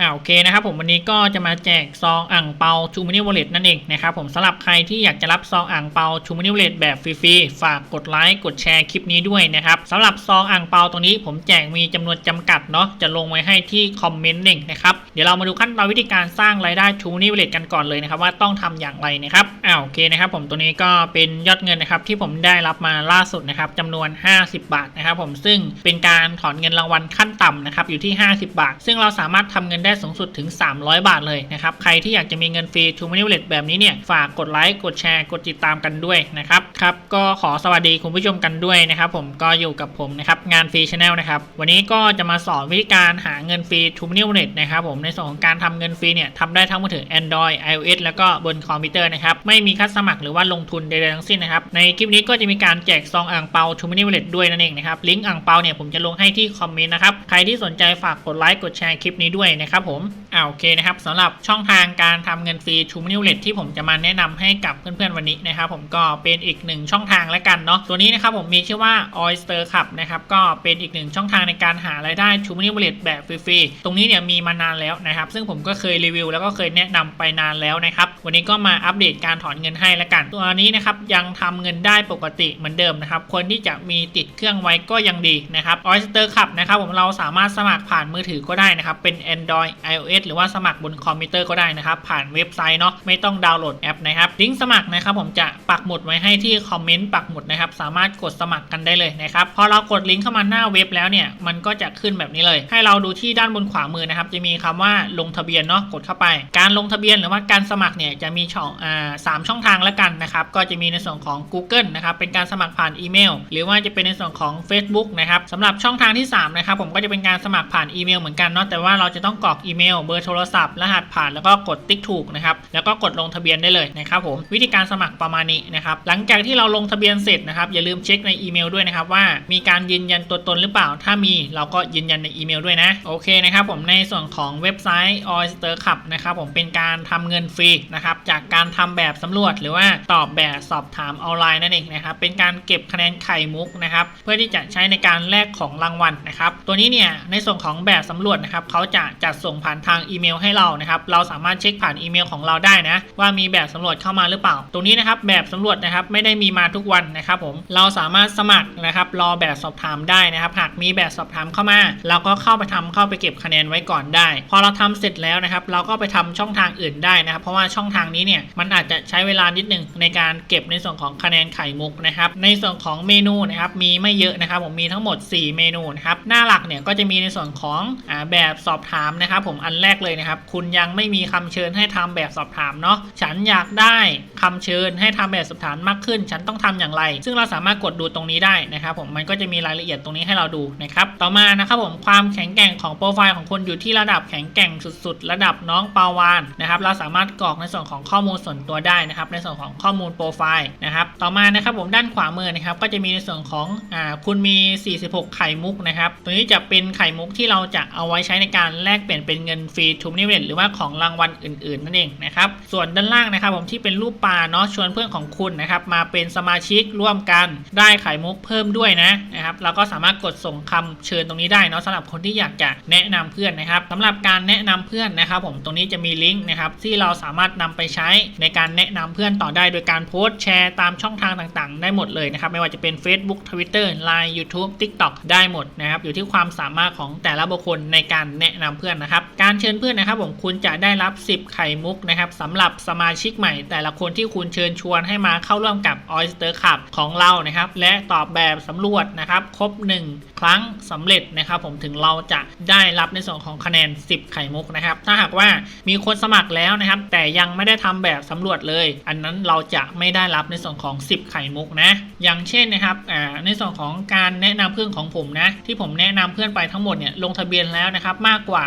อ่าโอเคนะครับผมวันนี้ก็จะมาแจกซองอ่างเปาชูมินิวอลเล็ตนั่นเองนะครับผมสำหรับใครที่อยากจะรับซองอ่างเปาชูมินิวอลเล็ตแบบฟรีๆฝากกดไลค์กดแชร์คลิปนี้ด้วยนะครับสำหรับซองอ่างเปาตรงนี้ผมแจกมีจำนวนจำกัดเนาะจะลงไว้ให้ที่คอมเมนต์ลิงนะครับเดี๋ยวเรามาดูขั้นตอนวิธีการสร้างรายได้ชูมินิวอลเล็ตกันก่อนเลยนะครับว่าต้องทำอย่างไรนะครับอ่าโอเคนะครับผมตัวนี้ก็เป็นยอดเงินนะครับที่ผมได้รับมาล่าสุดนะครับจำนวน 50 บาทนะครับผมซึ่งเป็นการถอนเงินรางวัลขั้นต่ำนะครับอยู่ที่ 50 บาท ซึ่งเราสามารถทำเงินได้สูงสุดถึง 300 บาทเลยนะครับ ใครที่อยากจะมีเงินฟรีทูมินิวเลตแบบนี้เนี่ย ฝากกดไลค์ กดแชร์ กดติดตามกันด้วยนะครับ ครับ ก็ขอสวัสดีคุณผู้ชมกันด้วยนะครับ ผมก็อยู่กับผมนะครับ งานฟรีชาแนลนะครับ วันนี้ก็จะมาสอนวิธีการหาเงินฟรีทูมินิวเลตนะครับผม ในส่วนของการทำเงินฟรีเนี่ยทำได้ทั้งมือถือ Android iOS แล้วก็บนคอมพิวเตอร์นะครับ ไม่มีค่าสมัครหรือว่าลงทุนใดๆทั้งสิ้นนะครับ ในคลิปนี้ก็จะมีการแจกซองอ่างเปาทูมินิวเลตด้วยนั่นเองนะครับ ลิงก์อ่างเปาเนี่ยผมจะลงให้ที่คอมเมนต์นะครับ ใครที่สนใจฝากกดไลค์ กดแชร์คลิปนี้ด้วยนะครับผมอ่าโอเคนะครับสำหรับช่องทางการทำเงินฟรีทูมินิวเลตที่ผมจะมาแนะนำให้กับเพื่อนๆวันนี้นะครับผมก็เป็นอีกหนึ่งช่องทางแล้วกันเนาะตัวนี้นะครับผมมีชื่อว่า Oyster Club นะครับก็เป็นอีกหนึ่งช่องทางในการหารายได้ทูมินิวเลตแบบฟรีๆตรงนี้เนี่ยมีมานานแล้วนะครับ ซึ่งผมก็เคยรีวิว แล้วก็เคยแนะนำไปนานแล้วนะครับวันนี้ก็มาอัปเดตการถอนเงินให้แล้วกัน ตัวนี้นะครับยังทำเงินได้ปกติเหมือนเดิมนะครับคนที่จะมีติดเครื่องไว้ก็ยังดีนะครับ Oyster Club นะครับผมเราสามารถสมัครผ่านมือถือก็ได้นะครับเป็น Android iOS หรือว่าสมัครบนคอมพิวเตอร์ก็ได้นะครับ ผ่านเว็บไซต์เนาะไม่ต้องดาวน์โหลดแอปนะครับลิงก์สมัครนะครับผมจะปักหมุดไว้ให้ที่คอมเมนต์ปักหมุดนะครับสามารถกดสมัครกันได้เลยนะครับพอเรากดลิงก์เข้ามาหน้าเว็บแล้วเนี่ยมันก็จะขึ้นแบบนี้เลย ให้เราดูที่ด้านบนขวามือนะครับจะมีคำว่าลงทะเบียนเนาะกดเข้าไป การลงทะเบียนหรือว่าการสมัครเนี่ยจะมีช่องอ่าสามช่องทางแล้วกันนะครับก็จะมีในส่วนของ Google นะครับเป็นการสมัครผ่านอีเมล หรือว่าจะเป็นในส่วนของ Facebook นะครับสำหรับช่องทางที่3นะครับผมก็จะเป็นการสมัครผ่านอีเมลเหมือนกันเนาะแต่ว่าเราจะต้องกรอกอีเมล เบอร์โทรศัพท์ รหัสผ่านแล้วก็กดติ๊กถูกนะครับ แล้วก็กดลงทะเบียนได้เลยนะครับผมวิธีการสมัครประมาณนี้นะครับหลังจากที่เราลงทะเบียนเสร็จนะครับอย่าลืมเช็คในอีเมลด้วยนะครับว่ามีการยืนยันตัวตนหรือเปล่า ถ้ามีเราก็ยืนยันในอีเมลด้วยนะโอเคนะครับผมในส่วนของเว็บไซต์ Oyster Club นะครับผมเป็นการทำเงินฟรีนะครับจากการทำแบบสำรวจหรือว่าตอบแบบสอบถามออนไลน์นั่นเองนะครับเป็นการเก็บคะแนนไข่มุกนะครับเพื่อที่จะใช้ในการแลกของรางวัลนะครับตัวนี้เนี่ยในส่วนของแบบสำรวจนะครับเขาจะจัดส่งผ่านทางอีเมลให้เรานะครับเราสามารถเช็คผ่านอีเมลของเราได้นะ ว่ามีแบบสำรวจเข้ามาหรือเปล่า ตรงนี้นะครับแบบสำรวจนะครับไม่ได้มีมาทุกวันนะครับผมเราสามารถสมัครนะครับรอแบบสอบถามได้นะครับ หากมีแบบสอบถามเข้ามา เราก็เข้าไปทำเข้าไปเก็บคะแนนไว้ก่อนได้ พอเราทำเสร็จแล้วนะครับ เราก็ไปทำช่องทางอื่นได้นะครับ เพราะว่าช่องทางนี้เนี่ยมันอาจจะใช้เวลานิดหนึ่งในการเก็บในส่วนของคะแนนไข่มุกนะครับ ในส่วนของเมนูนะครับมีไม่เยอะนะครับ ผมมีทั้งหมด 4 เมนูนะครับหน้าหลักเนี่ยก็จะมีในส่วนของอแบบสอบถามนะครับครับผมอันแรกเลยนะครับ คุณยังไม่มีคำเชิญให้ทำแบบสอบถามเนาะฉันอยากได้ คำเชิญให้ทำแบบสอบถามมากขึ้น ฉันต้องทำอย่างไร ซึ่งเราสามารถกดดูตรงนี้ได้นะครับผมมันก็จะมีรายละเอียดตรงนี้ให้เราดูนะครับต่อมานะครับผมความแข็งแกร่งของโปรไฟล์ของคุณอยู่ที่ระดับแข็งแกร่งสุด ๆ ระดับน้องปาวานนะครับเราสามารถกรอกในส่วนของข้อมูลส่วนตัวได้นะครับในส่วนของข้อมูลโปรไฟล์นะครับต่อมานะครับผมด้านขวามือนะครับก็จะมีในส่วนของอ่าคุณมี 46 ไข่มุกนะครับตัวนี้จะเป็นไข่มุกที่เราจะเอาไว้ใช้ในการแลกเปลี่ยนเป็นเงินฟรีทูนิเวตหรือว่าของรางวัลอื่นๆ นั่นเองนะครับส่วนด้านล่างนะครับผมที่เป็นรูปปลาเนาะชวนเพื่อนของคุณนะครับมาเป็นสมาชิกร่วมกันได้ไข่มุกเพิ่มด้วยนะนะครับเราก็สามารถกดส่งคำเชิญตรงนี้ได้เนาะสำหรับคนที่อยากจะแนะนำเพื่อนนะครับสำหรับการแนะนำเพื่อนนะครับผมตรงนี้จะมีลิงก์นะครับที่เราสามารถนำไปใช้ในการแนะนำเพื่อนต่อได้โดยการโพสต์แชร์ตามช่องทางต่างๆ ได้หมดเลยนะครับไม่ว่าจะเป็น Facebook Twitter Line YouTube TikTok ได้หมดนะครับอยู่ที่ความสามารถของแต่ละบุคคลในการแนะนำเพื่อนนะครับการเชิญเพื่อนนะครับผมคุณจะได้รับ 10 ไข่มุกนะครับสำหรับสมาชิกใหม่แต่ละคนที่ที่คุณเชิญชวนให้มาเข้าร่วมกับ Oyster Club ของเรานะครับ และตอบแบบสำรวจนะครับครบ 1 ครั้งสำเร็จนะครับ ผมถึงเราจะได้รับในส่วนของคะแนน 10 ไข่มุกนะครับ ถ้าหากว่ามีคนสมัครแล้วนะครับ แต่ยังไม่ได้ทำแบบสำรวจเลย อันนั้นเราจะไม่ได้รับในส่วนของ 10 ไข่มุกนะ อย่างเช่นนะครับในส่วนของการแนะนำเพื่อนของผมนะ ที่ผมแนะนำเพื่อนไปทั้งหมดเนี่ยลงทะเบียนแล้วนะครับมากกว่า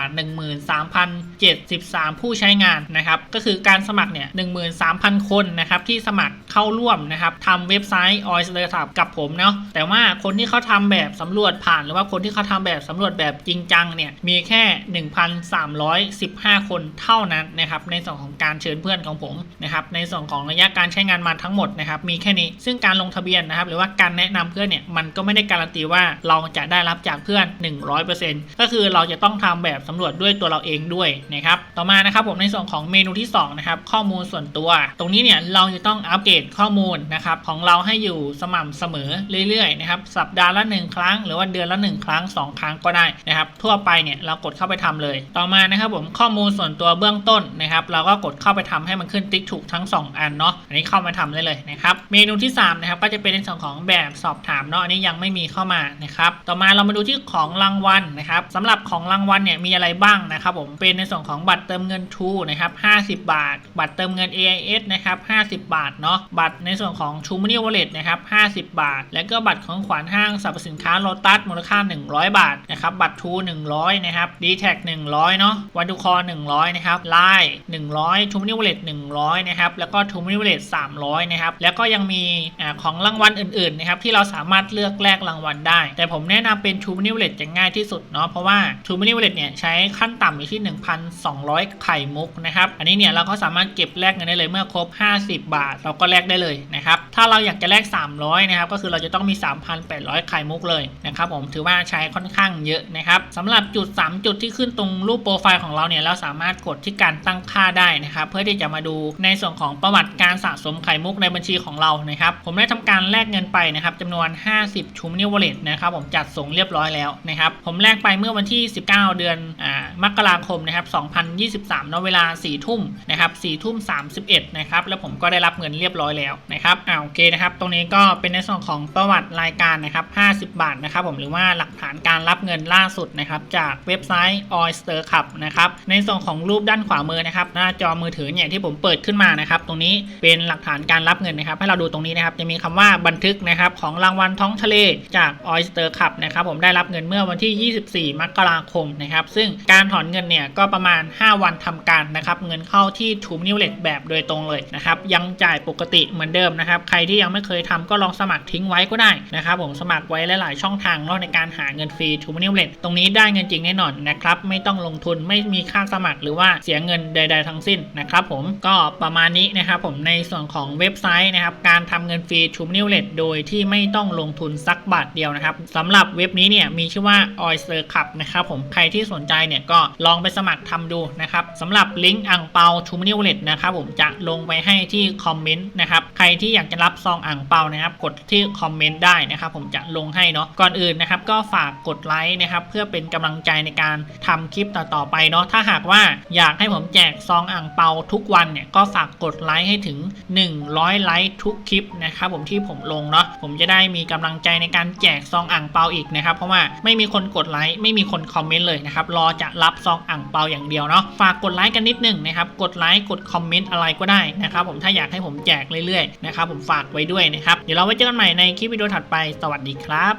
13,073 ผู้ใช้งานนะครับก็คือการสมัครเนี่ย13,000 คนนะครับที่สมัครเข้าร่วมนะครับทำเว็บไซต์ Oyster Club กับผมเนาะแต่ว่าคนที่เขาทำแบบสำรวจผ่านหรือว่าคนที่เขาทำแบบสำรวจแบบจริงจังเนี่ยมีแค่ 1,315 คนเท่านั้นนะครับในส่วนของการเชิญเพื่อนของผมนะครับในส่วนของระยะการใช้งานมาทั้งหมดนะครับมีแค่นี้ซึ่งการลงทะเบียนนะครับหรือว่าการแนะนำเพื่อนเนี่ยมันก็ไม่ได้การันตีว่าเราจะได้รับจากเพื่อน 100%ก็คือเราจะต้องทำแบบสำรวจด้วยตัวเราเองด้วยนะครับต่อมานะครับผมในส่วนของเมนูที่สองนะครับข้อมูลส่วนตัว ตรงนี้เนี่ยเราจะต้องอัปเกรดข้อมูลนะครับของเราให้อยู่สม่ำเสมอเรื่อยๆนะครับสัปดาห์ละหนึ่งครั้ง หรือว่าเดือนละหนึ่งครั้งสองครั้งก็ได้นะครับทั่วไปเนี่ยเรากดเข้าไปทำเลย ต่อมานะครับผมข้อมูลส่วนตัวเบื้องต้นนะครับเราก็กดเข้าไปทำให้มันขึ้นติ๊กถูกทั้ง 2 อันเนาะอันนี้เข้ามาทำได้เลยนะครับเมนูที่3นะครับก็จะเป็นในส่วนของแบบสอบถามเนาะอันนี้ยังไม่มีเข้ามานะครับต่อมาเรามาดูที่ของรางวัลนะครับสำหรับของรางวัลเนี่ยมีอะไรบ้างนะครับผมเป็นในส่วนของบัตรเติมเงินทูนะครับ50 บาท บัตรเติมเงิน AIS นะครับ50 บาทเนาะบัตรในส่วนของ t r u e Money Wallet นะครับ 50 บาท แล้วก็บัตรของขวัญห้างสรรพสินค้าโลตัสมูลค่า 100 บาทนะครับบัตรทู100 นะครับ d t แท็ก100 เนาะวันดูคอ100 นะครับไลน์100 t r u e Money Wallet 100 นะครับ แล้วก็ t r u e Money Wallet 300 นะครับ แล้วก็ยังมีอของรางวัลอื่นๆนะครับที่เราสามารถเลือกแลกรางวัลได้ แต่ผมแนะนำเป็น t r u e Money Wallet จะง่ายที่สุดเนาะเพราะว่า t r u e Money Wallet เนี่ยใช้ขั้นต่ำอยู่ที่ 1,200 ไข่มุกนะครับอันนี้เนี่ยเราก็สามารถเก็บแลกเงินได้เลยเมื่อครบ50 บาท เราก็แลกได้เลยนะครับ ถ้าเราอยากจะแลก 300 นะครับ ก็คือเราจะต้องมี 3,800 ไข่มุกเลยนะครับผม ถือว่าใช้ค่อนข้างเยอะนะครับสำหรับจุด 3 จุดที่ขึ้นตรงรูปโปรไฟล์ของเราเนี่ย เราสามารถกดที่การตั้งค่าได้นะครับ เพื่อที่จะมาดูในส่วนของประวัติการสะสมไข่มุกในบัญชีของเรา นะครับ ผมได้ทำการแลกเงินไปนะครับจำนวน 50ชูมินิวเลตนะครับ ผมจัดส่งเรียบร้อยแล้วนะครับ ผมแลกไปเมื่อวันที่ 19 เดือนอ่ามกราคมนะครับ 2023เนาะเวลา 4 ทุ่มนะครับ4ทุ่ม 31 นะครับแล้วผมก็ได้รับเงินเรียบร้อยแล้วนะครับอ่าโอเคนะครับ ตรงนี้ก็เป็นในส่วนของประวัติรายการนะครับ 50 บาทนะครับผมหรือว่าหลักฐานการรับเงินล่าสุดนะครับจากเว็บไซต์ Oyster Club นะครับในส่วนของรูปด้านขวามือนะครับ หน้าจอมือถือเนี่ยที่ผมเปิดขึ้นมานะครับ ตรงนี้เป็นหลักฐานการรับเงินนะครับ ให้เราดูตรงนี้นะครับ จะมีคำว่าบันทึกนะครับของรางวัลท้องทะเลจาก Oyster Club นะครับผมได้รับเงินเมื่อวันที่ 24 มกราคมนะครับ ซึ่งการถอนเงินเนี่ยก็ประมาณ 5 วันทำการนะครับ เงินเข้าที่ t ู m นิวเล็ตแบบโดยตรงเลยนะครับยังจ่ายปกติเหมือนเดิมนะครับใครที่ยังไม่เคยทำก็ลองสมัครทิ้งไว้ก็ได้นะครับผมสมัครไว้หลายๆช่องทางเนอกในการหาเงินฟรี t ู m นิวเลตตรงนี้ได้เงินจริงแน่นอนนะครับไม่ต้องลงทุนไม่มีค่าสมัครหรือว่าเสียเงินใด ๆ ทั้งสิ้นนะครับผมก็ประมาณนี้นะครับผมในส่วนของเว็บไซต์นะครับการทำเงินฟรี t ู m นิวเลตโดยที่ไม่ต้องลงทุนสักบาทเดียวนะครับสำหรับเว็บนี้เนี่ยมีชื่อว่า Oyster Club นะครับผมใครที่สนใจเนี่ยก็ลองไปสมัครทำดูนะครับสำหรับลิงก์อ่างเปา t ู m นิวเลตนะครับผมจะลงไปให้ที่คอมเมนต์นะครับ ใครที่อยากจะรับซองอ่างเปานะครับ กดที่คอมเมนต์ได้นะครับ ผมจะลงให้เนาะ ก่อนอื่นนะครับ ก็ฝากกดไลค์นะครับ เพื่อเป็นกำลังใจในการทำคลิปต่อๆไปเนาะ ถ้าหากว่าอยากให้ผมแจกซองอ่างเปาทุกวันเนี่ย ก็ฝากกดไลค์ให้ถึง 100 ไลค์ทุกคลิปนะครับ ผมที่ผมลงเนาะ ผมจะได้มีกำลังใจในการแจกซองอ่างเปาอีกนะครับ เพราะว่าไม่มีคนกดไลค์ ไม่มีคนคอมเมนต์เลยนะครับ รอจะรับซองอ่างเปาอย่างเดียวเนาะ ฝากกดไลค์กันนิดนึงนะครับ กดไลค์ กดคอมเมนต์อะไรก็ได้นะครับนะครับผมถ้าอยากให้ผมแจกเรื่อยๆนะครับผมฝากไว้ด้วยนะครับเดี๋ยวเราไว้เจอกันใหม่ในคลิปวิดีโอถัดไปสวัสดีครับ